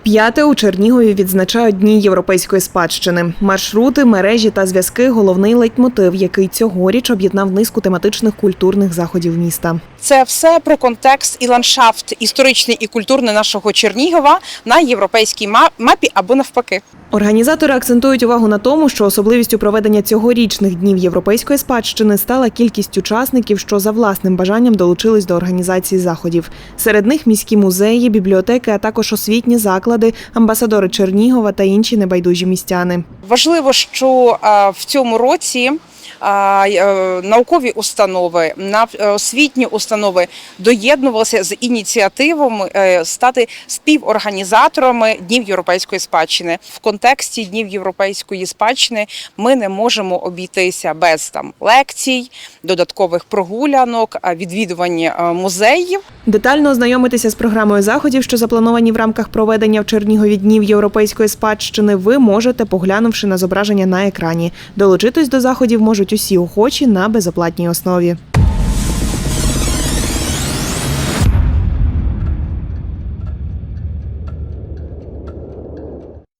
Вп'яте у Чернігові відзначають дні європейської спадщини. Маршрути, мережі та зв'язки головний лейтмотив, який цьогоріч об'єднав низку тематичних культурних заходів міста. Це все про контекст і ландшафт історичний і культурний нашого Чернігова на європейській мапі або навпаки. Організатори акцентують увагу на тому, що особливістю проведення цьогорічних днів європейської спадщини стала кількість учасників, що за власним бажанням долучились до організації заходів. Серед них міські музеї, бібліотеки, а також освітні заклади, амбасадори Чернігова та інші небайдужі містяни. Важливо, що е, в цьому році. Е, Наукові установи, на- е, освітні установи доєднувалися з ініціативами е, стати співорганізаторами Днів європейської спадщини. В контексті Днів європейської спадщини ми не можемо обійтися без там лекцій, додаткових прогулянок, відвідування е, музеїв. Детально ознайомитися з програмою заходів, що заплановані в рамках проведення в Чернігові днів європейської спадщини, ви можете, поглянувши на зображення на екрані. Долучитись до заходів можуть усі охочі на безоплатній основі.